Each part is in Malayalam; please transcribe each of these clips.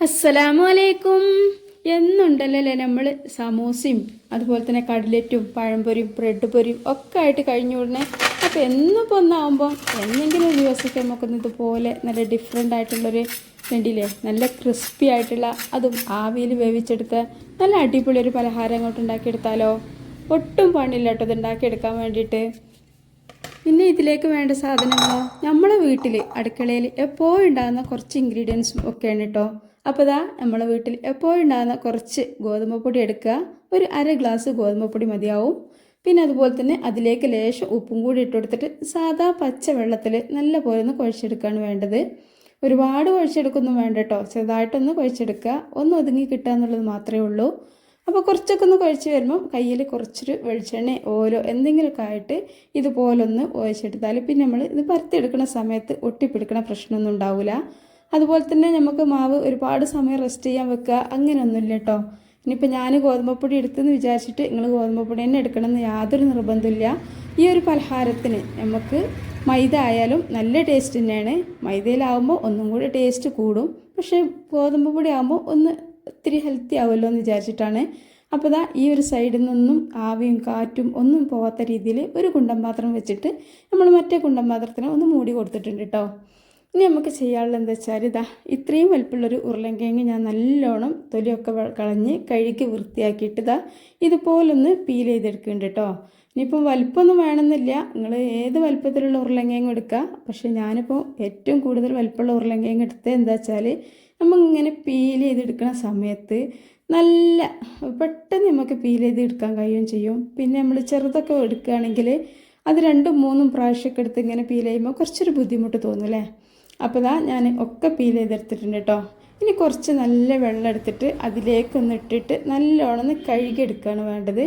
അസ്സലാമു അലൈക്കും എന്നുണ്ടല്ലോ നമ്മൾ സമൂസയും അതുപോലെ തന്നെ കട്ലറ്റും പഴംപൊരിയും ബ്രെഡ് പൊരിയും ഒക്കെ ആയിട്ട് കഴിഞ്ഞു വിടണേ അപ്പോൾ എന്നിപ്പോൾ ഒന്നാകുമ്പോൾ എന്തെങ്കിലും ഒരു ദിവസമൊക്കെ നമുക്കൊന്ന് ഇതുപോലെ നല്ല ഡിഫറെന്റ് ആയിട്ടുള്ളൊരു വേണ്ടിയില്ലേ നല്ല ക്രിസ്പി ആയിട്ടുള്ള അതും ആവിയിൽ വേവിച്ചെടുത്ത് നല്ല അടിപൊളി ഒരു പലഹാരം അങ്ങോട്ട് ഉണ്ടാക്കിയെടുത്താലോ? ഒട്ടും പണിയില്ല കേട്ടോ ഇത് ഉണ്ടാക്കിയെടുക്കാൻ വേണ്ടിയിട്ട്. പിന്നെ ഇതിലേക്ക് വേണ്ട സാധനങ്ങളോ? നമ്മളെ വീട്ടിൽ അടുക്കളയിൽ എപ്പോഴും ഉണ്ടാകുന്ന കുറച്ച് ഇൻഗ്രീഡിയൻസും ഒക്കെയാണ് കേട്ടോ. അപ്പോൾ ഇതാ നമ്മളെ വീട്ടിൽ എപ്പോഴും ഉണ്ടാകുന്ന കുറച്ച് ഗോതമ്പ് പൊടി എടുക്കുക. ഒരു അര ഗ്ലാസ് ഗോതമ്പ് പൊടി മതിയാവും. പിന്നെ അതുപോലെ തന്നെ അതിലേക്ക് ലേശം ഉപ്പും കൂടി ഇട്ട് കൊടുത്തിട്ട് സാധാ പച്ച വെള്ളത്തിൽ നല്ല പോലെ ഒന്ന് കുഴച്ചെടുക്കുകയാണ് വേണ്ടത്. ഒരുപാട് കുഴച്ചെടുക്കൊന്നും വേണ്ട കേട്ടോ. ചെറുതായിട്ടൊന്ന് കുഴച്ചെടുക്കുക. ഒന്ന് ഒതുങ്ങി കിട്ടുക എന്നുള്ളത് മാത്രമേ ഉള്ളൂ. അപ്പോൾ കുറച്ചൊക്കെ ഒന്ന് കുഴച്ച് വരുമ്പം കയ്യിൽ കുറച്ചൊരു വെളിച്ചെണ്ണ ഓരോ എന്തെങ്കിലുമൊക്കെ ആയിട്ട് ഇതുപോലൊന്ന് ഒഴിച്ചെടുത്താൽ പിന്നെ നമ്മൾ ഇത് പരത്തിയെടുക്കുന്ന സമയത്ത് ഒട്ടിപ്പിടിക്കണ പ്രശ്നമൊന്നും ഉണ്ടാവില്ല. അതുപോലെ തന്നെ നമുക്ക് മാവ് ഒരുപാട് സമയം റെസ്റ്റ് ചെയ്യാൻ വെക്കുക അങ്ങനെയൊന്നുമില്ല കേട്ടോ ഇനിയിപ്പോൾ ഞാൻ ഗോതമ്പപ്പൊടി എടുത്തെന്ന് വിചാരിച്ചിട്ട് നിങ്ങൾ ഗോതമ്പപ്പൊടി തന്നെ എടുക്കണമെന്ന് യാതൊരു നിർബന്ധമില്ല ഈ ഒരു പലഹാരത്തിന് നമുക്ക് മൈദ ആയാലും നല്ല ടേസ്റ്റ് തന്നെയാണ്. മൈദയിലാവുമ്പോൾ ഒന്നും കൂടി ടേസ്റ്റ് കൂടും. പക്ഷേ ഗോതമ്പ് പൊടി ആകുമ്പോൾ ഒന്ന് ഇത്തിരി ഹെൽത്തി ആവുമല്ലോ എന്ന് വിചാരിച്ചിട്ടാണ്. അപ്പോൾ ദാ ഈ ഒരു സൈഡിൽ നിന്നും ആവിയും കാറ്റും ഒന്നും പോകാത്ത രീതിയിൽ ഒരു കുണ്ടം പാത്രം വെച്ചിട്ട് നമ്മൾ മറ്റേ കുണ്ടം പാത്രത്തിനെ ഒന്ന് മൂടി കൊടുത്തിട്ടുണ്ട് കേട്ടോ ഇനി നമുക്ക് ചെയ്യാനുള്ളത് എന്താ വെച്ചാൽ ഇതാ ഇത്രയും വലിപ്പമുള്ളൊരു ഉരുളൻകിഴങ്ങ് ഞാൻ നല്ലോണം തൊലിയൊക്കെ കളഞ്ഞ് കഴുകി വൃത്തിയാക്കിയിട്ട് ഇതാ ഇതുപോലൊന്ന് പീൽ ചെയ്തെടുക്കുന്നുണ്ട് കേട്ടോ. ഇനിയിപ്പം വലിപ്പമൊന്നും വേണമെന്നില്ല. നിങ്ങൾ ഏത് വലിപ്പത്തിലുള്ള ഉരുളൻകിഴങ്ങ് എടുക്കുക. പക്ഷേ ഞാനിപ്പോൾ ഏറ്റവും കൂടുതൽ വലിപ്പമുള്ള ഉരുളൻകിഴങ്ങ് എടുത്തത് എന്താ വെച്ചാൽ നമ്മളിങ്ങനെ പീൽ ചെയ്തെടുക്കുന്ന സമയത്ത് നല്ല പെട്ടെന്ന് നമുക്ക് പീൽ ചെയ്തെടുക്കാൻ കഴിയുകയും ചെയ്യും. പിന്നെ നമ്മൾ ചെറുതൊക്കെ എടുക്കുകയാണെങ്കിൽ അത് രണ്ടും മൂന്നും പ്രാവശ്യമൊക്കെ എടുത്ത് ഇങ്ങനെ പീൽ ചെയ്യുമ്പോൾ കുറച്ചൊരു ബുദ്ധിമുട്ട് തോന്നും അല്ലേ? അപ്പോൾ ഇതാ ഞാൻ ഒക്കെ പീൽ ചെയ്തെടുത്തിട്ടുണ്ട് കേട്ടോ ഇനി കുറച്ച് നല്ല വെള്ളം എടുത്തിട്ട് അതിലേക്കൊന്ന് ഇട്ടിട്ട് നല്ലോണം കഴുകിയെടുക്കുകയാണ് വേണ്ടത്.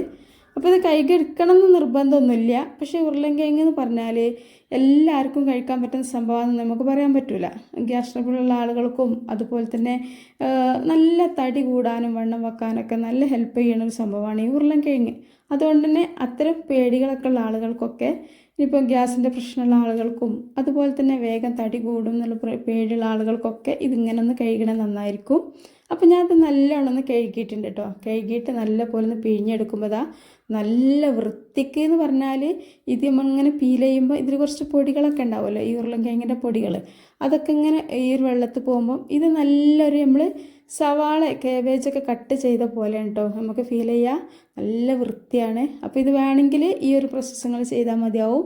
അപ്പോൾ ഇത് കഴുകിയെടുക്കണം എന്ന് നിർബന്ധമൊന്നുമില്ല. പക്ഷേ ഉരുളൻകിഴങ്ങ് എന്ന് പറഞ്ഞാൽ എല്ലാവർക്കും കഴിക്കാൻ പറ്റുന്ന സംഭവമാണെന്ന് നമുക്ക് പറയാൻ പറ്റില്ല ഗ്യാസ് ട്രബിളുള്ള ആളുകൾക്കും അതുപോലെ തന്നെ നല്ല തടി കൂടാനും വണ്ണം വെക്കാനൊക്കെ നല്ല ഹെൽപ്പ് ചെയ്യണ ഒരു സംഭവമാണ് ഈ ഉരുളൻകിഴങ്ങ്. അതുകൊണ്ട് തന്നെ അത്തരം പേടികളൊക്കെ ഉള്ള ആളുകൾക്കൊക്കെ ഇനിയിപ്പോൾ ഗ്യാസിന്റെ പ്രശ്നമുള്ള ആളുകൾക്കും അതുപോലെ തന്നെ വേഗം തടി കൂടും എന്നുള്ള പേടിയുള്ള ആളുകൾക്കൊക്കെ ഇതിങ്ങനെ ഒന്ന് കഴുകണം നന്നായിരിക്കും. അപ്പോൾ ഞാനത് നല്ലോണം ഒന്ന് കഴുകിയിട്ടുണ്ട് കേട്ടോ. കഴുകിയിട്ട് നല്ല പോലെ ഒന്ന് പിഴിഞ്ഞെടുക്കുമ്പോൾ ദാ നല്ല വൃത്തിക്ക് എന്ന് പറഞ്ഞാൽ ഇത് നമ്മളിങ്ങനെ പീൽ ചെയ്യുമ്പോൾ ഇതിൽ കുറച്ച് പൊടികളൊക്കെ ഉണ്ടാവുമല്ലോ ഈ ഉരുളൻകിഴങ്ങിന്റെ പൊടികൾ അതൊക്കെ ഇങ്ങനെ ഈ ഒരു വെള്ളത്തിൽ പോകുമ്പം ഇത് നല്ലൊരു നമ്മൾ സവാള കേബേജ് ഒക്കെ കട്ട് ചെയ്ത പോലെയാണ് കേട്ടോ നമുക്ക് ഫീൽ ചെയ്യുക നല്ല വൃത്തിയാണ്. അപ്പോൾ ഇത് വേണമെങ്കിൽ ഈ ഒരു പ്രോസസ്സ് നിങ്ങൾ ചെയ്താൽ മതിയാവും.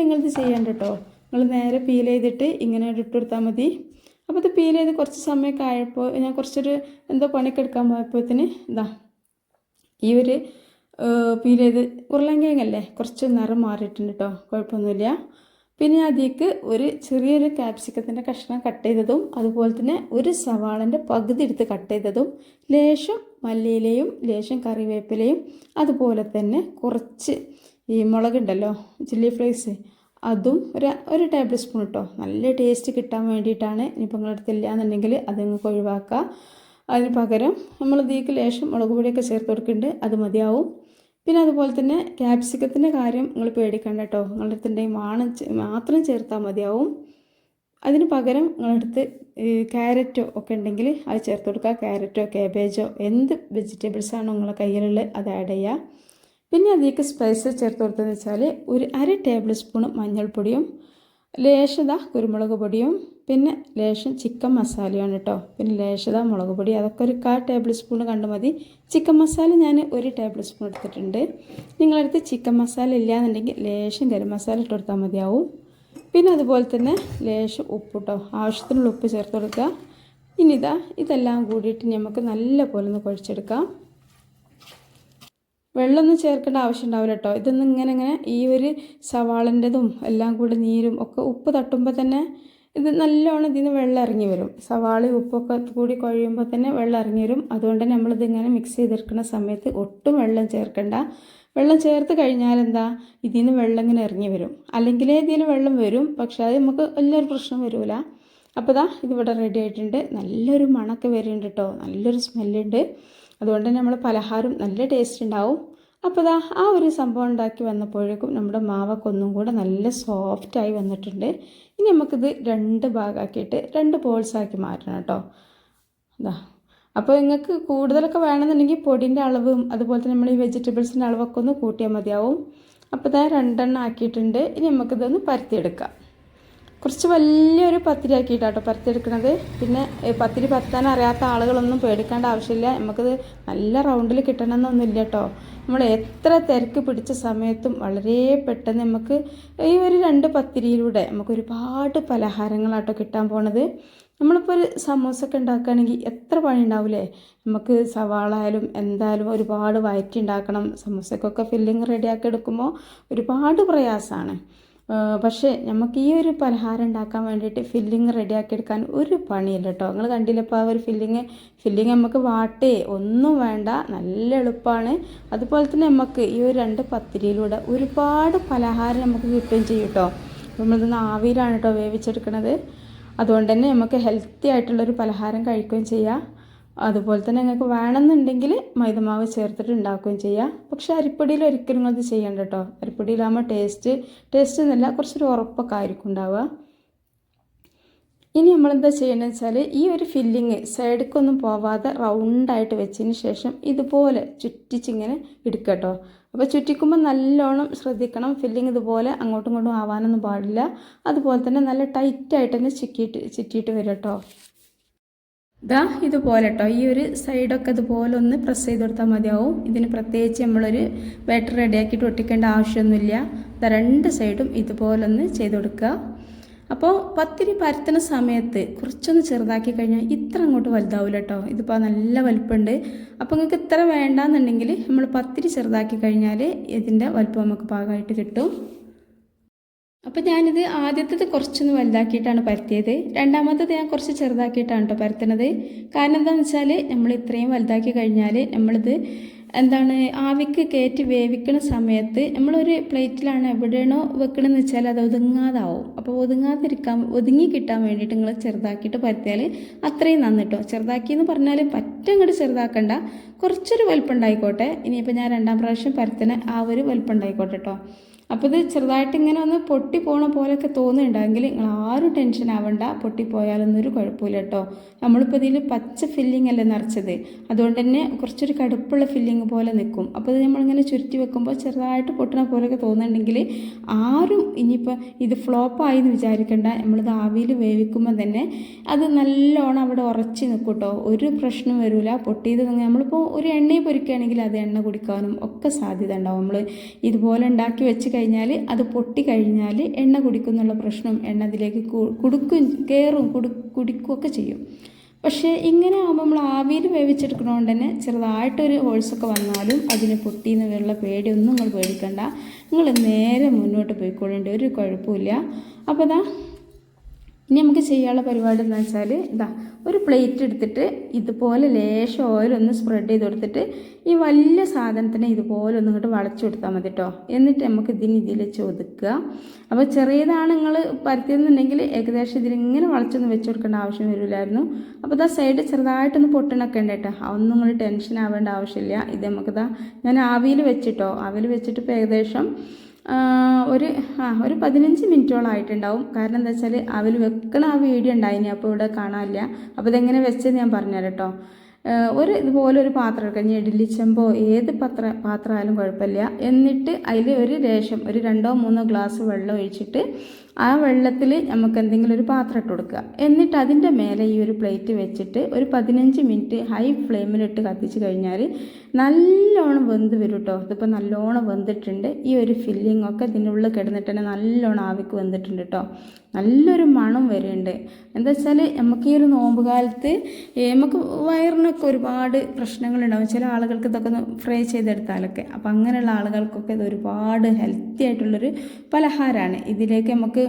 നിങ്ങൾ ഇത് ചെയ്യണ്ട കേട്ടോ നിങ്ങൾ നേരെ പീൽ ചെയ്തിട്ട് ഇങ്ങനെ ഇട്ട് കൊടുത്താൽ മതി. അപ്പോൾ ഇത് പീൽ ചെയ്ത് കുറച്ച് സമയമൊക്കെ ആയപ്പോൾ ഞാൻ കുറച്ചൊരു എന്തോ പണിയൊക്കെ എടുക്കാൻ പോയപ്പോഴത്തേന് ഇതാ ഈ ഒരു പീൽ ചെയ്ത് ഉരുളൻകിഴങ്ങല്ലേ? കുറച്ച് നിറം മാറിയിട്ടുണ്ട് കേട്ടോ കുഴപ്പമൊന്നുമില്ല. പിന്നെ അതിലേക്ക് ഒരു ചെറിയൊരു ക്യാപ്സിക്കത്തിന്റെ കഷ്ണം കട്ട് ചെയ്തതും അതുപോലെ തന്നെ ഒരു സവാളന്റെ പകുതി എടുത്ത് കട്ട് ചെയ്തതും ലേശം മല്ലിയിലയും ലേശം കറിവേപ്പിലയും അതുപോലെ തന്നെ കുറച്ച് ഈ മുളകുണ്ടല്ലോ ചില്ലി ഫ്ലേക്സ് അതും ഒരു ഒരു ടേബിൾ സ്പൂൺ ഇട്ടോ നല്ല ടേസ്റ്റ് കിട്ടാൻ വേണ്ടിയിട്ടാണ് ഇനിയിപ്പോൾ നിങ്ങളുടെ അടുത്ത് ഇല്ല എന്നുണ്ടെങ്കിൽ അത് നിങ്ങൾക്ക് ഒഴിവാക്കുക അതിന് പകരം നമ്മൾ ഇതിലേക്ക് ലേശം മുളക് പൊടിയൊക്കെ ചേർത്ത് കൊടുക്കുന്നുണ്ട് അത് മതിയാവും. പിന്നെ അതുപോലെ തന്നെ ക്യാപ്സിക്കത്തിന്റെ കാര്യം നിങ്ങൾ പേടിക്കണ്ട കേട്ടോ. നിങ്ങളുടെ അടുത്തുണ്ടെങ്കിൽ ചെ- മാത്രം ചേർത്താൽ മതിയാവും. അതിന് പകരം നിങ്ങളടുത്ത് ക്യാരറ്റോ ഒക്കെ ഉണ്ടെങ്കിൽ അത് ചേർത്ത് കൊടുക്കുക. ക്യാരറ്റോ കാബേജോ എന്ത് വെജിറ്റബിൾസ് ആണോ കയ്യിലുള്ളത് അത് ആഡ് ചെയ്യുക. പിന്നെ അതിലേക്ക് സ്പൈസസ് ചേർത്ത് കൊടുത്തതെന്ന് വെച്ചാൽ ഒരു അര ടേബിൾ സ്പൂൺ മഞ്ഞൾപ്പൊടിയും ലേശത കുരുമുളക് പൊടിയും പിന്നെ ലേശം ചിക്കൻ മസാലയാണ് കേട്ടോ. പിന്നെ ലേശത മുളക് പൊടി. അതൊക്കെ ഒരു കാ ടേബിൾ സ്പൂൺ കണ്ട് മതി. ചിക്കൻ മസാല ഞാൻ ഒരു ടേബിൾ സ്പൂൺ എടുത്തിട്ടുണ്ട്. നിങ്ങളടുത്ത് ചിക്കൻ മസാല ഇല്ലയെന്നുണ്ടെങ്കിൽ ലേശം ഗരം മസാല ഇട്ട് കൊടുത്താൽ മതിയാവും. പിന്നെ അതുപോലെ തന്നെ ലേശം ഉപ്പ് കേട്ടോ ആവശ്യത്തിനുള്ള ഉപ്പ് ചേർത്ത് കൊടുക്കുക. ഇനി ഇതാ ഇതെല്ലാം കൂടിയിട്ട് നമുക്ക് നല്ല പോലെ ഒന്ന് കുഴച്ചെടുക്കാം. വെള്ളമൊന്നും ചേർക്കേണ്ട ആവശ്യം ഉണ്ടാവില്ല കേട്ടോ ഇതൊന്നും ഇങ്ങനെ ഇങ്ങനെ ഈ ഒരു സവാളന്റെതും എല്ലാം കൂടി നീരും ഒക്കെ ഉപ്പ് തട്ടുമ്പോൾ തന്നെ ഇത് നല്ലോണം ഇതിൽ നിന്ന് വെള്ളം ഇറങ്ങി വരും. സവാളി ഉപ്പൊക്കെ കൂടി കുഴയുമ്പോൾ തന്നെ വെള്ളം ഇറങ്ങി വരും. അതുകൊണ്ട് തന്നെ നമ്മളിതിങ്ങനെ മിക്സ് ചെയ്തെടുക്കുന്ന സമയത്ത് ഒട്ടും വെള്ളം ചേർക്കണ്ട. വെള്ളം ചേർത്ത് കഴിഞ്ഞാൽ എന്താ? ഇതിൽ നിന്ന് വെള്ളം ഇങ്ങനെ ഇറങ്ങി വരും. അല്ലെങ്കിൽ ഇതിൽ വെള്ളം വരും. പക്ഷെ അത് നമുക്ക് വലിയൊരു പ്രശ്നം വരില്ല അപ്പോൾ ദാ ഇതിവിടെ റെഡി ആയിട്ടുണ്ട്. നല്ലൊരു മണമൊക്കെ വരുന്നുണ്ട് കേട്ടോ നല്ലൊരു സ്മെല്ലുണ്ട് അതുകൊണ്ട് തന്നെ നമ്മൾ പലഹാരം നല്ല ടേസ്റ്റ് ഉണ്ടാവും. അപ്പോൾ ഇതാ ആ ഒരു സംഭവം ഉണ്ടാക്കി വന്നപ്പോഴേക്കും നമ്മുടെ മാവൊക്കെ ഒന്നും കൂടെ നല്ല സോഫ്റ്റായി വന്നിട്ടുണ്ട്. ഇനി നമുക്കിത് രണ്ട് ഭാഗമാക്കിയിട്ട് രണ്ട് ബോൾസ് ആക്കി മാറ്റണം കേട്ടോ. ഇതാ അപ്പോൾ നിങ്ങൾക്ക് കൂടുതലൊക്കെ വേണമെന്നുണ്ടെങ്കിൽ പൊടിന്റെ അളവും അതുപോലെ തന്നെ നമ്മൾ ഈ വെജിറ്റബിൾസിന്റെ അളവൊക്കെ ഒന്ന് കൂട്ടിയാൽ മതിയാവും. അപ്പോൾ ഇതാ രണ്ടെണ്ണം ആക്കിയിട്ടുണ്ട്. ഇനി നമുക്കിതൊന്ന് പരത്തിയെടുക്കാം. കുറച്ച് വലിയൊരു പത്തിരി ആക്കിയിട്ടാട്ടോ പരത്തിയെടുക്കണത്. പിന്നെ പത്തിരി പരത്താൻ അറിയാത്ത ആളുകളൊന്നും പേടിക്കേണ്ട ആവശ്യമില്ല. നമുക്കത് നല്ല റൗണ്ടിൽ കിട്ടണമെന്നൊന്നുമില്ല കേട്ടോ നമ്മൾ എത്ര തിരക്ക് പിടിച്ച സമയത്തും വളരെ പെട്ടെന്ന് നമുക്ക് ഈ ഒരു രണ്ട് പത്തിരിയിലൂടെ നമുക്ക് ഒരുപാട് പലഹാരങ്ങളാട്ടോ കിട്ടാൻ പോണത്. നമ്മളിപ്പോൾ ഒരു സമൂസ ഒക്കെ ഉണ്ടാക്കുകയാണെങ്കിൽ എത്ര പണി ഉണ്ടാവില്ലേ നമുക്ക് സവാള ആയാലും എന്തായാലും ഒരുപാട് വയറ്റി ഉണ്ടാക്കണം. സമൂസക്കൊക്കെ ഫില്ലിങ് റെഡിയാക്കി എടുക്കുമ്പോൾ ഒരുപാട് പ്രയാസമാണ്. പക്ഷേ നമുക്ക് ഈ ഒരു പലഹാരം ഉണ്ടാക്കാൻ വേണ്ടിയിട്ട് ഫില്ലിങ് റെഡിയാക്കി എടുക്കാൻ ഒരു പണിയില്ല കേട്ടോ നിങ്ങൾ കണ്ടില്ലപ്പോൾ ആ ഒരു ഫില്ലിങ് ഫില്ലിങ് നമുക്ക് വാട്ടേ ഒന്നും വേണ്ട നല്ല എളുപ്പമാണ് അതുപോലെ തന്നെ നമുക്ക് ഈ ഒരു രണ്ട് പത്തിരിയിലൂടെ ഒരുപാട് പലഹാരം നമുക്ക് കിട്ടുകയും ചെയ്യും കേട്ടോ നമ്മളിതൊന്ന് ആവിയിലാണ് കേട്ടോ വേവിച്ചെടുക്കണത്. അതുകൊണ്ട് തന്നെ നമുക്ക് ഹെൽത്തി ആയിട്ടുള്ളൊരു പലഹാരം കഴിക്കുകയും ചെയ്യാം. അതുപോലെ തന്നെ നിങ്ങൾക്ക് വേണമെന്നുണ്ടെങ്കിൽ മൈദമാവ് ചേർത്തിട്ട് ഉണ്ടാക്കുകയും ചെയ്യാം. പക്ഷെ അരിപ്പൊടിയിൽ ഒരിക്കലും അത് ചെയ്യണ്ട കേട്ടോ അരിപ്പൊടിയിലാകുമ്പോൾ ടേസ്റ്റ് ടേസ്റ്റ് എന്നല്ല കുറച്ചൊരു ഉറപ്പൊക്കെ ആയിരിക്കും ഉണ്ടാവുക. ഇനി നമ്മളെന്താ ചെയ്യേണ്ടതെന്ന് വെച്ചാൽ ഈ ഒരു ഫില്ലിങ് സൈഡിക്കൊന്നും പോവാതെ റൗണ്ടായിട്ട് വെച്ചതിന് ശേഷം ഇതുപോലെ ചുറ്റിച്ചിങ്ങനെ എടുക്കുക കേട്ടോ അപ്പോൾ ചുറ്റിക്കുമ്പോൾ നല്ലോണം ശ്രദ്ധിക്കണം. ഫില്ലിങ് ഇതുപോലെ അങ്ങോട്ടും ഇങ്ങോട്ടും ആവാനൊന്നും പാടില്ല. അതുപോലെ തന്നെ നല്ല ടൈറ്റായിട്ട് തന്നെ ചിക്കിയിട്ട് ചുറ്റിയിട്ട് വരും കേട്ടോ ഇതാ ഇതുപോലെ കേട്ടോ ഈ ഒരു സൈഡൊക്കെ ഇതുപോലെ ഒന്ന് പ്രസ് ചെയ്ത് കൊടുത്താൽ മതിയാവും. ഇതിന് പ്രത്യേകിച്ച് നമ്മളൊരു ബാറ്റർ റെഡിയാക്കിയിട്ട് ഒട്ടിക്കേണ്ട ആവശ്യമൊന്നുമില്ല. ഇതാ രണ്ട് സൈഡും ഇതുപോലെ ഒന്ന് ചെയ്ത് കൊടുക്കുക. അപ്പോൾ പത്തിരി പരത്തുന്ന സമയത്ത് കുറച്ചൊന്ന് ചെറുതാക്കി കഴിഞ്ഞാൽ ഇത്ര അങ്ങോട്ട് വലുതാവില്ല കേട്ടോ ഇതിപ്പോൾ നല്ല വലുപ്പമുണ്ട് അപ്പോൾ നിങ്ങൾക്ക് ഇത്ര വേണ്ടാന്നുണ്ടെങ്കിൽ നമ്മൾ പത്തിരി ചെറുതാക്കി കഴിഞ്ഞാൽ ഇതിന്റെ വലുപ്പം നമുക്ക് പാകമായിട്ട് കിട്ടും. അപ്പോൾ ഞാനിത് ആദ്യത്തേത് കുറച്ചൊന്ന് വലുതാക്കിയിട്ടാണ് പരത്തിയത്. രണ്ടാമത്തേത് ഞാൻ കുറച്ച് ചെറുതാക്കിയിട്ടാണ് കേട്ടോ പരത്തണത്. കാരണം എന്താണെന്ന് വെച്ചാൽ നമ്മൾ ഇത്രയും വലുതാക്കി കഴിഞ്ഞാൽ നമ്മളിത് എന്താണ് ആവിക്ക് കയറ്റി വേവിക്കുന്ന സമയത്ത് നമ്മളൊരു പ്ലേറ്റിലാണ് എവിടെയാണോ വെക്കണമെന്ന് വെച്ചാൽ അത് ഒതുങ്ങാതാവും. അപ്പോൾ ഒതുങ്ങാതിരിക്കാൻ ഒതുങ്ങി കിട്ടാൻ വേണ്ടിയിട്ട് നിങ്ങൾ ചെറുതാക്കിയിട്ട് പരത്തിയാൽ അത്രയും നന്ന് കേട്ടോ ചെറുതാക്കി എന്ന് പറഞ്ഞാൽ പറ്റ അങ്ങോട്ട് ചെറുതാക്കണ്ട. കുറച്ചൊരു വലുപ്പം ഉണ്ടായിക്കോട്ടെ ഇനിയിപ്പോൾ ഞാൻ രണ്ടാം പ്രാവശ്യം പരത്തിന് ആ ഒരു വലുപ്പം ഉണ്ടായിക്കോട്ടെ കേട്ടോ അപ്പോൾ ഇത് ചെറുതായിട്ട് ഇങ്ങനെ ഒന്ന് പൊട്ടി പോണ പോലെയൊക്കെ തോന്നുന്നുണ്ടെങ്കിൽ നിങ്ങൾ ആരും ടെൻഷൻ ആവണ്ട പൊട്ടിപ്പോയാലൊന്നും ഒരു കുഴപ്പമില്ല കേട്ടോ നമ്മളിപ്പോൾ ഇതിൽ പച്ച ഫില്ലിംഗ് അല്ലേ നിറച്ചത്? അതുകൊണ്ട് തന്നെ കുറച്ചൊരു കടുപ്പുള്ള ഫില്ലിംഗ് പോലെ നിൽക്കും അപ്പോൾ ഇത് നമ്മളിങ്ങനെ ചുരുട്ടി വെക്കുമ്പോൾ ചെറുതായിട്ട് പൊട്ടണ പോലെയൊക്കെ തോന്നുന്നുണ്ടെങ്കിൽ ആരും ഇനിയിപ്പോൾ ഇത് ഫ്ലോപ്പായി എന്ന് വിചാരിക്കേണ്ട. നമ്മളിത് ആവിയിൽ വേവിക്കുമ്പോൾ തന്നെ അത് നല്ലോണം അവിടെ ഉറച്ച് നിൽക്കും കേട്ടോ ഒരു പ്രശ്നം വരില്ല പൊട്ടിയത് നമ്മളിപ്പോൾ ഒരു എണ്ണയിൽ പൊരിക്കുകയാണെങ്കിൽ അത് എണ്ണ കുടിക്കാനും ഒക്കെ സാധ്യത ഉണ്ടാവും. നമ്മൾ ഇതുപോലെ ഉണ്ടാക്കി വെച്ച് കഴിഞ്ഞാൽ അത് പൊട്ടി കഴിഞ്ഞാൽ എണ്ണ കുടിക്കുന്നുള്ള പ്രശ്നം എണ്ണ അതിലേക്ക് കുടുക്കും കയറും കുടു കുടിക്കുകയൊക്കെ ചെയ്യും. പക്ഷേ ഇങ്ങനെ ആകുമ്പോൾ നമ്മൾ ആവിയിൽ വേവിച്ചെടുക്കണോണ്ട് തന്നെ ചെറുതായിട്ടൊരു ഹോൾസൊക്കെ വന്നാലും അതിന് പൊട്ടിയെന്ന് വരെയുള്ള പേടിയൊന്നും നിങ്ങൾ പേടിക്കണ്ട. നിങ്ങൾ നേരെ മുന്നോട്ട് പോയിക്കൊള്ളേണ്ട ഒരു കുഴപ്പമില്ല അപ്പോൾ ഇതാ ഇനി നമുക്ക് ചെയ്യാനുള്ള പരിപാടി എന്ന് വെച്ചാൽ ഇതാ ഒരു പ്ലേറ്റ് എടുത്തിട്ട് ഇതുപോലെ ലേശം ഓയിലൊന്ന് സ്പ്രെഡ് ചെയ്ത് കൊടുത്തിട്ട് ഈ വലിയ സാധനത്തിനെ ഇതുപോലെ ഒന്ന് ഇങ്ങോട്ട് വളച്ചു കൊടുത്താൽ മതി കേട്ടോ എന്നിട്ട് നമുക്ക് ഇതിന് ഇതിൽ ചൊതുക്കുക. അപ്പോൾ ചെറിയതാണ് നിങ്ങൾ പരത്തിയെന്നുണ്ടെങ്കിൽ ഏകദേശം ഇതിലിങ്ങനെ വളച്ചൊന്നും വെച്ച് കൊടുക്കേണ്ട ആവശ്യം വരില്ലായിരുന്നു. അപ്പോൾ ഇതാ സൈഡ് ചെറുതായിട്ടൊന്ന് പൊട്ടണൊക്കെ ഉണ്ട് കേട്ടോ. അതൊന്നും നിങ്ങൾ ടെൻഷൻ ആവേണ്ട ആവശ്യമില്ല. ഇത് നമുക്കിതാ ഞാൻ ആവിയിൽ വെച്ചിട്ടോ ആവിയിൽ വെച്ചിട്ട് ഇപ്പോൾ ഏകദേശം ഒരു ആ ഒരു പതിനഞ്ച് മിനിറ്റോളം ആയിട്ടുണ്ടാവും. കാരണം എന്താ വെച്ചാൽ അവൽ വെക്കണ ആ വീഡിയോ ഉണ്ടായിനി അപ്പോൾ ഇവിടെ കാണാനില്ല. അപ്പോൾ ഇതെങ്ങനെ വെച്ചത് ഞാൻ പറഞ്ഞു കേട്ടോ. ഒരു ഇതുപോലെ ഒരു പാത്രം എടുക്കാം. ഇനി ഇഡ്ഡലിച്ചമ്പോ ഏത് പത്ര പാത്രമായാലും കുഴപ്പമില്ല. എന്നിട്ട് അതിൽ ഒരു രേഷം ഒരു രണ്ടോ മൂന്നോ ഗ്ലാസ് വെള്ളം ഒഴിച്ചിട്ട് ആ വെള്ളത്തിൽ നമുക്ക് എന്തെങ്കിലും ഒരു പാത്രം ഇട്ട് കൊടുക്കുക. എന്നിട്ട് അതിന്റെ മേലെ ഈ ഒരു പ്ലേറ്റ് വെച്ചിട്ട് ഒരു പതിനഞ്ച് മിനിറ്റ് ഹൈ ഫ്ലെയിമിലിട്ട് കത്തിച്ച് കഴിഞ്ഞാൽ നല്ലോണം വെന്ത് വരും കേട്ടോ. ഇതിപ്പോൾ നല്ലോണം വെന്തിട്ടുണ്ട്. ഈ ഒരു ഫില്ലിംഗ് ഒക്കെ ഇതിന്റെ ഉള്ളിൽ കിടന്നിട്ട് തന്നെ നല്ലോണം ആവിക്ക് വെന്തിട്ടുണ്ട് കേട്ടോ. നല്ലൊരു മണം വരുന്നുണ്ട്. എന്താ വെച്ചാൽ നമുക്ക് ഈ ഒരു നോമ്പ് കാലത്ത് നമുക്ക് വയറിനൊക്കെ ഒരുപാട് പ്രശ്നങ്ങളുണ്ടാവും. ചില ആളുകൾക്ക് ഇതൊക്കെ ഫ്രൈ ചെയ്തെടുത്താലൊക്കെ. അപ്പോൾ അങ്ങനെയുള്ള ആളുകൾക്കൊക്കെ ഇത് ഒരുപാട് ഹെൽത്തി ആയിട്ടുള്ളൊരു പലഹാരമാണ്. ഇതിലേക്ക് നമുക്ക്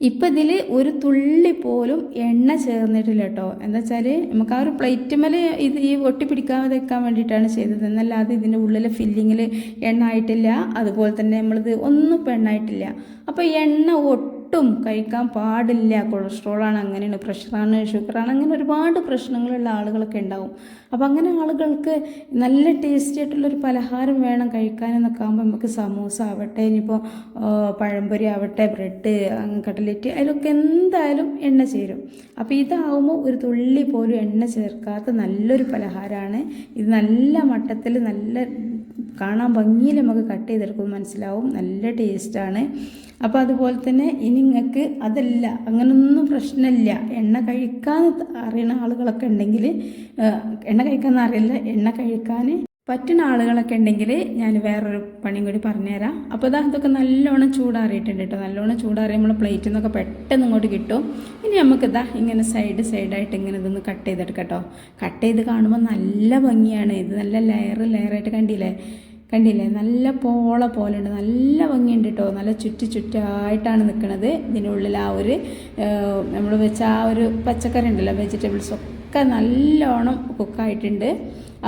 ഇപ്പം ഇതിൽ ഒരു തുള്ളി പോലും എണ്ണ ചേർന്നിട്ടില്ല കേട്ടോ എന്താ വെച്ചാൽ നമുക്ക് ആ ഒരു പ്ലേറ്റ് മേൽ ഇത് ഈ ഒട്ടിപ്പിടിക്കാതെ വെക്കാൻ വേണ്ടിയിട്ടാണ് ചെയ്തത്. എന്നല്ലാതെ ഇതിന്റെ ഉള്ളിലെ ഫില്ലിങ്ങിൽ എണ്ണ ആയിട്ടില്ല. അതുപോലെ തന്നെ നമ്മളിത് ഒന്നും ഇപ്പം എണ്ണ ആയിട്ടില്ല. അപ്പോൾ എണ്ണ ഒട്ടും ഒട്ടും കഴിക്കാൻ പാടില്ല. കൊളസ്ട്രോളാണ് അങ്ങനെയാണ് പ്രഷറാണ് ഷുഗറാണ് അങ്ങനെ ഒരുപാട് പ്രശ്നങ്ങളുള്ള ആളുകളൊക്കെ ഉണ്ടാവും. അപ്പോൾ അങ്ങനെ ആളുകൾക്ക് നല്ല ടേസ്റ്റി ആയിട്ടുള്ളൊരു പലഹാരം വേണം കഴിക്കാൻ എന്നൊക്കെ ആകുമ്പോൾ നമുക്ക് സമൂസ ആവട്ടെ ഇനിയിപ്പോൾ പഴംപൊരി ആവട്ടെ ബ്രെഡ് കട്ട്ലറ്റ് അതിലൊക്കെ എന്തായാലും എണ്ണ ചേരും. അപ്പോൾ ഇതാവുമ്പോൾ ഒരു തുള്ളി പോലും എണ്ണ ചേർക്കാത്ത നല്ലൊരു പലഹാരമാണ് ഇത് നല്ല മട്ടത്തിൽ നല്ല കാണാൻ ഭംഗിയിൽ നമുക്ക് കട്ട് ചെയ്തെടുക്കുമ്പോൾ മനസ്സിലാവും. നല്ല ടേസ്റ്റാണ്. അപ്പോൾ അതുപോലെ തന്നെ ഇനി നിങ്ങൾക്ക് അതല്ല അങ്ങനൊന്നും പ്രശ്നമില്ല. എണ്ണ കഴിക്കാൻ അറിയുന്ന ആളുകളൊക്കെ ഉണ്ടെങ്കിൽ എണ്ണ കഴിക്കാൻ അറിയില്ല എണ്ണ കഴിക്കാൻ പറ്റുന്ന ആളുകളൊക്കെ ഉണ്ടെങ്കിൽ ഞാൻ വേറൊരു പണിയും കൂടി പറഞ്ഞുതരാം. അപ്പോൾ ഇതാ ഇതൊക്കെ നല്ലോണം ചൂടാറിയിട്ടുണ്ട് കേട്ടോ. നല്ലോണം ചൂടാറി നമ്മൾ പ്ലേറ്റിൽ നിന്നൊക്കെ പെട്ടെന്ന് ഇങ്ങോട്ട് കിട്ടും. ഇനി നമുക്ക് ഇതാ ഇങ്ങനെ സൈഡ് സൈഡായിട്ട് ഇങ്ങനെ ഇതൊന്ന് കട്ട് ചെയ്തെടുക്കാം കേട്ടോ. കട്ട് ചെയ്ത് കാണുമ്പോൾ നല്ല ഭംഗിയാണ്. ഇത് നല്ല ലെയർ ലെയറായിട്ട് കണ്ടില്ലേ? കണ്ടില്ലേ? നല്ല പോള പോലെ ഉണ്ട് നല്ല ഭംഗിയുണ്ട് കേട്ടോ നല്ല ചുറ്റി ചുറ്റായിട്ടാണ് നിൽക്കുന്നത് ഇതിനുള്ളിൽ ആ ഒരു നമ്മൾ വെച്ച ആ ഒരു പച്ചക്കറി ഉണ്ടല്ലോ വെജിറ്റബിൾസ് ഒക്കെ നല്ലോണം കുക്കായിട്ടുണ്ട്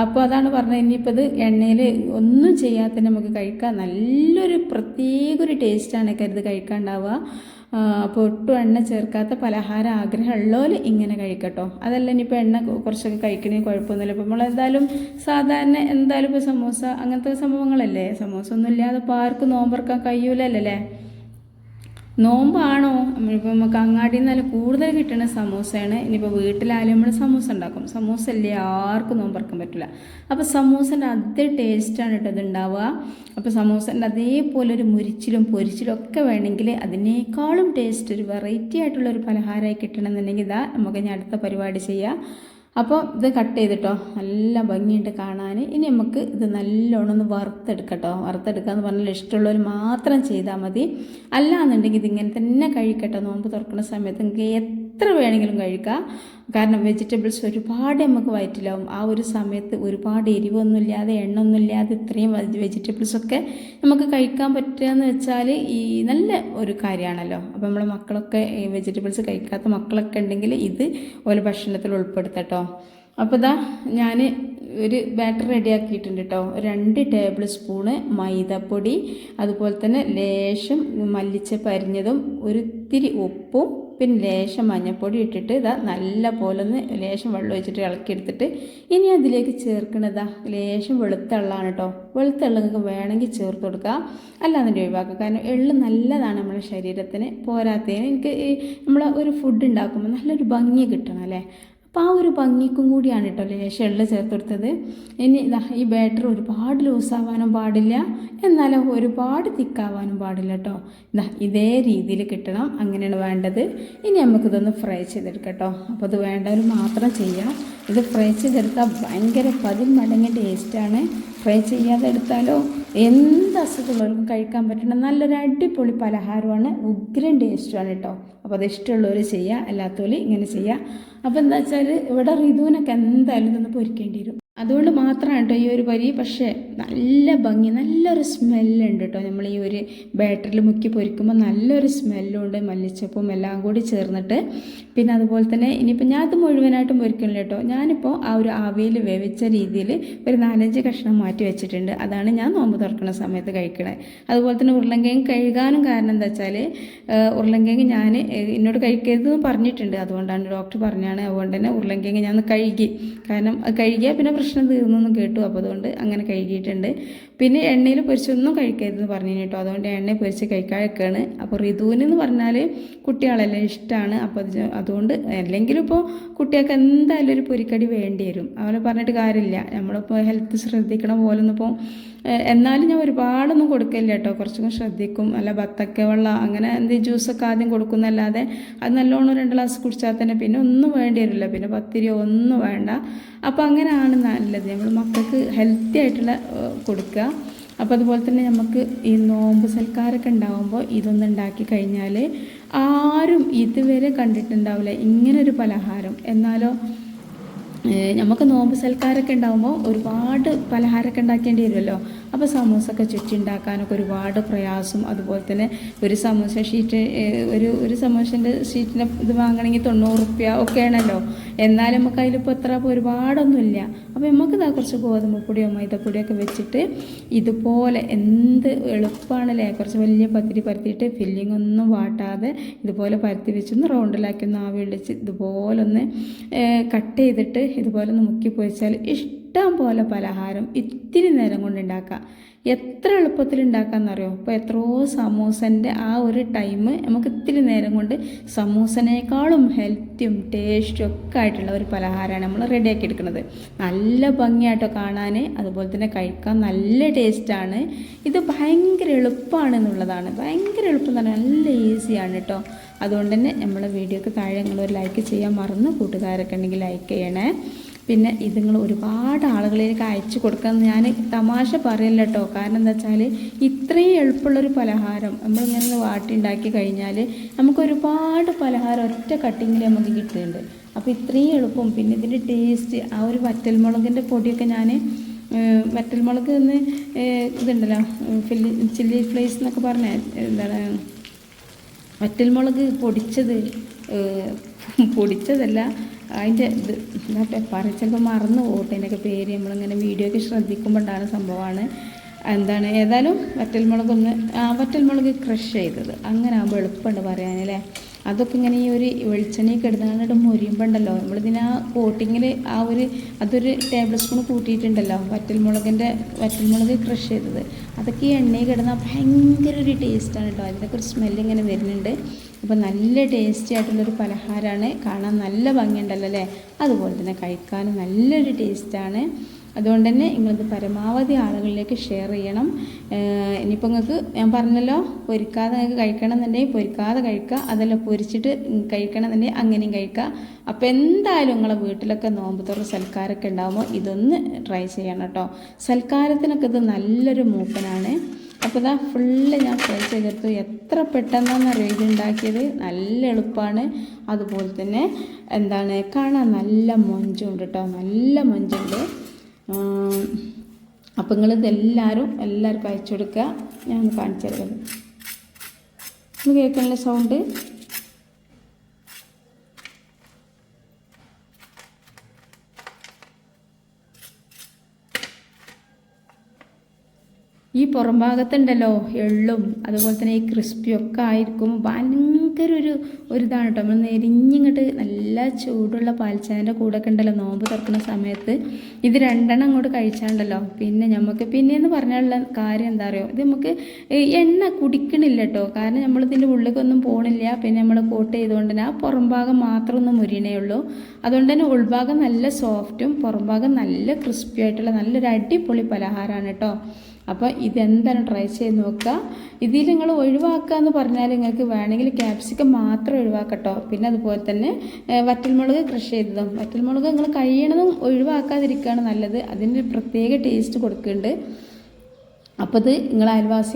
അപ്പോൾ അതാണ് പറഞ്ഞത് ഇനിയിപ്പോൾ ഇത് എണ്ണയിൽ ഒന്നും ചെയ്യാത്ത നമുക്ക് കഴിക്കാം. നല്ലൊരു പ്രത്യേക ഒരു ടേസ്റ്റാണ് കരുത് കഴിക്കാണ്ടാവുക. അപ്പോൾ ഒട്ടും എണ്ണ ചേർക്കാത്ത പലഹാരം ആഗ്രഹമുള്ളവർ ഇങ്ങനെ കഴിക്കട്ടോ. അതല്ല ഇനിയിപ്പോൾ എണ്ണ കുറച്ചൊക്കെ കഴിക്കണേ കുഴപ്പമൊന്നുമില്ല. ഇപ്പോൾ നമ്മളെന്തായാലും സാധാരണ എന്തായാലും ഇപ്പോൾ സമൂസ അങ്ങനത്തെ സംഭവങ്ങളല്ലേ? സമൂസ ഒന്നും ഇല്ലാതെ ഇപ്പോൾ ആർക്കും നോമ്പറക്കാൻ കഴിയൂലല്ലേ നോമ്പാണോ? നമ്മളിപ്പോൾ നമുക്ക് അങ്ങാടിയിൽ നിന്ന് കൂടുതൽ കിട്ടുന്ന സമൂസയാണ്. ഇനിയിപ്പോൾ വീട്ടിലായാലും നമ്മൾ സമൂസ ഉണ്ടാക്കും. സമൂസ അല്ലേ ആർക്കും നോമ്പറക്കാൻ പറ്റില്ല അപ്പോൾ സമൂസന്റെ അതേ ടേസ്റ്റാണ് കേട്ടോ ഇത് ഉണ്ടാവുക. അപ്പോൾ സമൂസന്റെ അതേപോലെ ഒരു മുരിച്ചിലും പൊരിച്ചിലും ഒക്കെ വേണമെങ്കിൽ അതിനേക്കാളും ടേസ്റ്റ് ഒരു വെറൈറ്റി ആയിട്ടുള്ള ഒരു പലഹാരമായി കിട്ടണമെന്നുണ്ടെങ്കിൽ ഇതാ നമുക്ക് ഞാൻ അടുത്ത പരിപാടി ചെയ്യാം. അപ്പോൾ ഇത് കട്ട് ചെയ്തിട്ടോ. നല്ല ഭംഗിയുണ്ട് കാണാൻ ഇനി നമുക്ക് ഇത് നല്ലോണം ഒന്ന് വറുത്തെടുക്കട്ടോ. വറുത്തെടുക്കുക എന്ന് പറഞ്ഞാൽ ഇഷ്ടമുള്ളവർ മാത്രം ചെയ്താൽ മതി. അല്ലാന്നുണ്ടെങ്കിൽ ഇതിങ്ങനെ തന്നെ കഴിക്കട്ടോ നോമ്പ് തുറക്കുന്ന സമയത്ത് നിങ്ങൾക്ക് എത്ര വേണമെങ്കിലും കഴിക്കാം. കാരണം വെജിറ്റബിൾസ് ഒരുപാട് നമുക്ക് വയറ്റിലാവും. ആ ഒരു സമയത്ത് ഒരുപാട് എരിവൊന്നുമില്ലാതെ എണ്ണൊന്നുമില്ലാതെ ഇത്രയും വെജിറ്റബിൾസൊക്കെ നമുക്ക് കഴിക്കാൻ പറ്റുകയെന്ന് വെച്ചാൽ ഈ നല്ല ഒരു കാര്യമാണല്ലോ. അപ്പോൾ നമ്മളെ മക്കളൊക്കെ വെജിറ്റബിൾസ് കഴിക്കാത്ത മക്കളൊക്കെ ഉണ്ടെങ്കിൽ ഇത് ഓരോ ഭക്ഷണത്തിൽ ഉൾപ്പെടുത്തട്ടോ അപ്പോൾ ഇതാ ഞാൻ ഒരു ബാറ്റർ റെഡിയാക്കിയിട്ടുണ്ട് കേട്ടോ. രണ്ട് ടേബിൾ സ്പൂണ് മൈദപ്പൊടി അതുപോലെ തന്നെ ലേശം മല്ലിച്ചപ്പ് അരിഞ്ഞതും ഒരിത്തിരി ഉപ്പും പിന്നെ ലേശം മഞ്ഞൾപ്പൊടി ഇട്ടിട്ട് ഇതാ നല്ല പോലെ ഒന്ന് ലേശം വെള്ളം ഒഴിച്ചിട്ട് ഇളക്കിയെടുത്തിട്ട് ഇനി അതിലേക്ക് ചേർക്കണതാ. ലേശം വെളുത്ത എള്ളാണ് കേട്ടോ വെളുത്ത എള്ള് നിങ്ങൾക്ക് വേണമെങ്കിൽ ചേർത്ത് കൊടുക്കുക അല്ലാതെ ഒഴിവാക്കുക കാരണം എള്ള് നല്ലതാണ് നമ്മുടെ ശരീരത്തിന്. പോരാത്തതിന് എനിക്ക് നമ്മൾ ഒരു ഫുഡ് ഉണ്ടാക്കുമ്പോൾ നല്ലൊരു ഭംഗി കിട്ടണം അല്ലേ? അപ്പോൾ ആ ഒരു ഭംഗിക്കും കൂടിയാണ് കേട്ടോ ലേശം എള്ള് ചേർത്ത് കൊടുത്തത് ഇനി ഇതാ ഈ ബാറ്റർ ഒരുപാട് ലൂസാവാനും പാടില്ല. എന്നാലും ഒരുപാട് തിക്കാവാനും പാടില്ല കേട്ടോ ഇതാ ഇതേ രീതിയിൽ കിട്ടണം. അങ്ങനെയാണ് വേണ്ടത്. ഇനി നമുക്കിതൊന്ന് ഫ്രൈ ചെയ്തെടുക്കാം കേട്ടോ അപ്പോൾ അത് വേണ്ടവർ മാത്രം ചെയ്യാം. ഇത് ഫ്രൈ ചെയ്തെടുത്താൽ ഭയങ്കര പതിൽ മടങ്ങിയ ടേസ്റ്റാണ് ഫ്രൈ ചെയ്യാതെ എടുത്താലോ എന്ത് അസുഖമുള്ളവർക്കും കഴിക്കാൻ പറ്റുന്ന നല്ലൊരു അടിപൊളി പലഹാരമാണ്. ഉഗ്രൻ ടേസ്റ്റുമാണ് കേട്ടോ അപ്പോൾ അത് ഇഷ്ടമുള്ളവർ ചെയ്യുക അല്ലാത്തവർ ഇങ്ങനെ ചെയ്യുക അപ്പോൾ എന്താ വെച്ചാൽ ഇവിടെ ഋതുവിനൊക്കെ എന്തായാലും ഇതൊന്ന് പൊരിക്കേണ്ടി വരും. അതുകൊണ്ട് മാത്രമാണ് കേട്ടോ ഈ ഒരു പരി. പക്ഷേ നല്ല ഭംഗി നല്ലൊരു സ്മെല്ലുണ്ട് കേട്ടോ നമ്മൾ ഈ ഒരു ബാറ്ററിൽ മുക്കി പൊരിക്കുമ്പോൾ നല്ലൊരു സ്മെല്ലുണ്ട് മല്ലിച്ചപ്പും എല്ലാം കൂടി ചേർന്നിട്ട് പിന്നെ അതുപോലെ തന്നെ ഇനിയിപ്പോൾ ഞാൻ അത് മുഴുവനായിട്ടും പൊരിക്കണില്ല കേട്ടോ. ഞാനിപ്പോൾ ആ ഒരു ആവിയിൽ വേവിച്ച രീതിയിൽ ഒരു നാലഞ്ച് കഷ്ണം മാറ്റി വെച്ചിട്ടുണ്ട്. അതാണ് ഞാൻ നോമ്പ് തുറക്കുന്ന സമയത്ത് കഴിക്കണത് അതുപോലെ തന്നെ ഉരുളങ്കിഴങ്ങ് കഴുകാനും കാരണം എന്താ വെച്ചാൽ ഉരുളങ്കിഴങ്ങ് ഞാൻ എന്നോട് കഴിക്കരുതെന്ന് പറഞ്ഞിട്ടുണ്ട്. അതുകൊണ്ടാണ് ഡോക്ടർ പറഞ്ഞാണ് അതുകൊണ്ട് തന്നെ ഉരുളങ്കിഴങ്ങ് ഞാൻ കഴുകി. കാരണം കഴുകിയാൽ പിന്നെ പ്രശ്നം തീർന്നെന്ന് കേട്ടു. അപ്പോൾ അതുകൊണ്ട് അങ്ങനെ കഴുകിയിട്ടുണ്ട്. പിന്നെ എണ്ണയിൽ പൊരിച്ചൊന്നും കഴിക്കരുതെന്ന് പറഞ്ഞു കേട്ടോ. അതുകൊണ്ട് എണ്ണയിൽ പൊരിച്ച് കഴിക്കാതിരിക്കുകയാണ് അപ്പോൾ ഋതുവിനെന്ന് പറഞ്ഞാൽ കുട്ടികളെല്ലാം ഇഷ്ടമാണ് അപ്പോൾ അത് അതുകൊണ്ട് അല്ലെങ്കിലും ഇപ്പോൾ കുട്ടികൾക്ക് എന്തായാലും ഒരു പൊരിക്കടി വേണ്ടി വരും. അവനെ പറഞ്ഞിട്ട് കാര്യമില്ല. നമ്മളിപ്പോൾ ഹെൽത്ത് ശ്രദ്ധിക്കണ പോലെ ഇപ്പോൾ എന്നാലും ഞാൻ ഒരുപാടൊന്നും കൊടുക്കില്ല കേട്ടോ. കുറച്ചും ശ്രദ്ധിക്കും. അല്ല ബത്തക്ക വെള്ളം അങ്ങനെ എന്തെങ്കിലും ജ്യൂസൊക്കെ ആദ്യം കൊടുക്കുന്നല്ലാതെ അത് നല്ലോണം രണ്ട് ഗ്ലാസ് കുടിച്ചാൽ തന്നെ പിന്നെ ഒന്നും വേണ്ടി വരില്ല. പിന്നെ പത്തിരിയോ ഒന്നും വേണ്ട. അപ്പോൾ അങ്ങനെയാണ് നല്ലത്. നമ്മൾ മക്കൾക്ക് ഹെൽത്തി ആയിട്ടുള്ള കൊടുക്കുക. അപ്പോൾ അതുപോലെ തന്നെ നമുക്ക് ഈ നോമ്പ് സൽക്കാരമൊക്കെ ഉണ്ടാകുമ്പോൾ ഇതൊന്നും ഉണ്ടാക്കി കഴിഞ്ഞാൽ ആരും ഇതുവരെ കണ്ടിട്ടുണ്ടാവില്ല. ഇങ്ങനൊരു പലഹാരം. എന്നാലോ നമുക്ക് നോമ്പ് സൽക്കാരമൊക്കെ ഉണ്ടാകുമ്പോൾ ഒരുപാട് പലഹാരമൊക്കെ ഉണ്ടാക്കേണ്ടി വരുമല്ലോ. അപ്പോൾ സമൂസൊക്കെ ചുറ്റുണ്ടാക്കാനൊക്കെ ഒരുപാട് പ്രയാസം. അതുപോലെ തന്നെ ഒരു സമൂസ ഷീറ്റ് ഒരു ഒരു സമൂസന്റെ ഷീറ്റിന്റെ ഇത് വാങ്ങണമെങ്കിൽ തൊണ്ണൂറ് റുപ്യ ഒക്കെയാണല്ലോ. എന്നാലും നമുക്ക് അതിലിപ്പോൾ എത്ര ഒരുപാടൊന്നുമില്ല. അപ്പോൾ നമുക്ക് ഇതാ കുറച്ച് ഗോതമ്പ് പൊടിയോ മൈദപ്പൊടിയോ ഒക്കെ വെച്ചിട്ട് ഇതുപോലെ എന്ത് എളുപ്പമാണല്ലേ കുറച്ച് വലിയ പത്തിരി പരത്തിയിട്ട് ഫില്ലിംഗ് ഒന്നും വാട്ടാതെ ഇതുപോലെ പരത്തി വെച്ചൊന്ന് റൗണ്ടിലാക്കി ഒന്ന് ആവി ഇടിച്ച് ഇതുപോലെ ഒന്ന് കട്ട് ചെയ്തിട്ട് ഇതുപോലെ ഒന്ന് മുക്കി പൊരിച്ചാൽ ഇഷ്ടം പോലെ പലഹാരം ഇത്തിരി നേരം കൊണ്ട് ഉണ്ടാക്കാം എത്ര എളുപ്പത്തിൽ ഉണ്ടാക്കാമെന്നറിയോ ഇപ്പോൾ എത്രയോ സമൂസന്റെ ആ ഒരു ടൈം നമുക്ക് ഇത്തിരി നേരം കൊണ്ട് സമൂസനേക്കാളും ഹെൽത്തിയും ടേസ്റ്റും ഒക്കെ ആയിട്ടുള്ള ഒരു പലഹാരമാണ് നമ്മൾ റെഡിയാക്കി എടുക്കുന്നത്. നല്ല ഭംഗിയായിട്ടോ കാണാൻ അതുപോലെ തന്നെ കഴിക്കാൻ നല്ല ടേസ്റ്റാണ് ഇത് ഭയങ്കര എളുപ്പമാണ് എന്നുള്ളതാണ് ഭയങ്കര എളുപ്പം തന്നെ നല്ല ഈസിയാണ് കേട്ടോ അതുകൊണ്ട് തന്നെ നമ്മളെ വീഡിയോക്ക് താഴെ നിങ്ങളൊരു ലൈക്ക് ചെയ്യാൻ മറന്ന് കൂട്ടുകാരൊക്കെ ഉണ്ടെങ്കിൽ ലൈക്ക് ചെയ്യണേ. പിന്നെ ഇത് നിങ്ങൾ ഒരുപാട് ആളുകളിലേക്ക് അയച്ചു കൊടുക്കാൻ ഞാൻ തമാശ പറയില്ല കേട്ടോ. കാരണം എന്താ വെച്ചാൽ ഇത്രയും എളുപ്പമുള്ളൊരു പലഹാരം നമ്മളിങ്ങനെ വാട്ടി ഉണ്ടാക്കി കഴിഞ്ഞാൽ നമുക്ക് ഒരുപാട് പലഹാരം ഒറ്റ കട്ടിങ്ങിൽ നമുക്ക് കിട്ടുന്നുണ്ട്. അപ്പോൾ ഇത്രയും എളുപ്പം. പിന്നെ ഇതിന്റെ ടേസ്റ്റ് ആ ഒരു വറ്റൽമുളകിന്റെ പൊടിയൊക്കെ ഞാൻ വറ്റൽമുളക് എന്ന് ഇതുണ്ടല്ലോ ഫില്ലി ചില്ലി ഫ്ലേസ് എന്നൊക്കെ പറഞ്ഞ എന്താണ് വറ്റൽമുളക് പൊടിച്ചത് പൊടിച്ചതല്ല അതിന്റെ ഇത് എന്താ പറയുക ചിലപ്പോൾ മറന്നു പോകട്ടെ പേര്. നമ്മളിങ്ങനെ വീഡിയോ ഒക്കെ ശ്രദ്ധിക്കുമ്പോൾ ഉണ്ടാകുന്ന സംഭവമാണ്. എന്താണ് ഏതായാലും വറ്റൽമുളകൊന്ന് ആ വറ്റൽമുളക് ക്രഷ് ചെയ്തത്. അങ്ങനെ ആകുമ്പോൾ എളുപ്പമുണ്ട് പറയാനല്ലേ അതൊക്കെ ഇങ്ങനെ ഈ ഒരു വെളിച്ചെണ്ണയൊക്കെ എടുത്തുകൊണ്ട് മുരിയുമ്പോണ്ടല്ലോ. നമ്മളിതിന് ആ കോട്ടിങ്ങിൽ ആ ഒരു അതൊരു ടേബിൾ സ്പൂൺ കൂട്ടിയിട്ടുണ്ടല്ലോ വറ്റൽമുളകിന്റെ വറ്റൽമുളക് ക്രഷ് ചെയ്തത്. അതൊക്കെ ഈ എണ്ണയിൽ കിടന്നാൽ ഭയങ്കര ഒരു ടേസ്റ്റാണ് കേട്ടോ. അതിന്റെയൊക്കെ ഒരു സ്മെല്ല് ഇങ്ങനെ വരുന്നുണ്ട്. അപ്പോൾ നല്ല ടേസ്റ്റി ആയിട്ടുള്ളൊരു പലഹാരമാണ് കാണാൻ നല്ല ഭംഗിയുണ്ടല്ലോ അല്ലേ? അതുപോലെ തന്നെ കഴിക്കാനും നല്ലൊരു ടേസ്റ്റാണ് അതുകൊണ്ട് തന്നെ നിങ്ങളിത് പരമാവധി ആളുകളിലേക്ക് ഷെയർ ചെയ്യണം. ഇനിയിപ്പോൾ നിങ്ങൾക്ക് ഞാൻ പറഞ്ഞല്ലോ പൊരിക്കാതെ നിങ്ങൾക്ക് കഴിക്കണം എന്നുണ്ടെങ്കിൽ പൊരിക്കാതെ കഴിക്കുക. അതല്ല പൊരിച്ചിട്ട് കഴിക്കണം എന്നുണ്ടെങ്കിൽ അങ്ങനെയും കഴിക്കുക. അപ്പോൾ എന്തായാലും നിങ്ങളെ വീട്ടിലൊക്കെ നോമ്പ് തുറ സൽക്കാരമൊക്കെ ഉണ്ടാകുമ്പോൾ ഇതൊന്ന് ട്രൈ ചെയ്യണം കേട്ടോ. സൽക്കാരത്തിനൊക്കെ ഇത് നല്ലൊരു മൂപ്പനാണ്. അപ്പോൾ ഇതാ ഫുള്ള് ഞാൻ ഫ്രൈ ചെയ്തെടുത്തു എത്ര പെട്ടെന്നാണെന്നറിയോ ഇതുണ്ടാക്കിയത് നല്ല എളുപ്പമാണ് അതുപോലെ തന്നെ എന്താണ് കാണാൻ നല്ല മൊഞ്ചുണ്ട് കേട്ടോ നല്ല മൊഞ്ചുണ്ട്. അപ്പോൾ നിങ്ങളിത് എല്ലാവരും എല്ലാവർക്കും അയച്ചു കൊടുക്കുക ഞാൻ കാണിച്ചു തരാം. ഒന്ന് കേൾക്കാനുള്ള സൗണ്ട് ഈ പുറം ഭാഗത്തുണ്ടല്ലോ എള്ളും അതുപോലെ തന്നെ ഈ ക്രിസ്പിയൊക്കെ ആയിരിക്കും. ഭയങ്കര ഒരു ഒരു ഇതാണ് കേട്ടോ നമ്മൾ നെരിഞ്ഞിങ്ങോട്ട് നല്ല ചൂടുള്ള പാൽച്ചായന്റെ കൂടെ ഒക്കെ ഉണ്ടല്ലോ നോമ്പ് തുറക്കുന്ന സമയത്ത്. ഇത് രണ്ടെണ്ണം അങ്ങോട്ട് കഴിച്ചാണ്ടല്ലോ. പിന്നെ നമുക്ക് പിന്നെയെന്ന് പറഞ്ഞാലുള്ള കാര്യം എന്താ അറിയോ? ഇത് നമുക്ക് എണ്ണ കുടിക്കണില്ല കേട്ടോ കാരണം നമ്മളിതിന്റെ ഉള്ളിലേക്കൊന്നും പോകണില്ല പിന്നെ നമ്മൾ കോട്ട് ചെയ്തുകൊണ്ട് തന്നെ ആ പുറം ഭാഗം മാത്രം ഒന്ന് മുരിയണേ ഉള്ളൂ. അതുകൊണ്ട് തന്നെ ഉൾഭാഗം നല്ല സോഫ്റ്റും പുറം ഭാഗം നല്ല ക്രിസ്പി ആയിട്ടുള്ള നല്ലൊരു അടിപൊളി പലഹാരമാണ് കേട്ടോ അപ്പോൾ ഇതെന്താണ് ട്രൈ ചെയ്ത് നോക്കുക. ഇതിൽ നിങ്ങൾ ഒഴിവാക്കുക എന്ന് പറഞ്ഞാൽ നിങ്ങൾക്ക് വേണമെങ്കിൽ ക്യാപ്സിക്കം മാത്രം ഒഴിവാക്കട്ടോ. പിന്നെ അതുപോലെ തന്നെ വറ്റൽമുളക് കൃഷി ചെയ്തതും. വറ്റൽമുളക് നിങ്ങൾ കഴിയണതും ഒഴിവാക്കാതിരിക്കുകയാണ് നല്ലത്. അതിന് പ്രത്യേക ടേസ്റ്റ് കൊടുക്കുന്നുണ്ട്. അപ്പോൾ ഇത് നിങ്ങൾ അയൽവാസി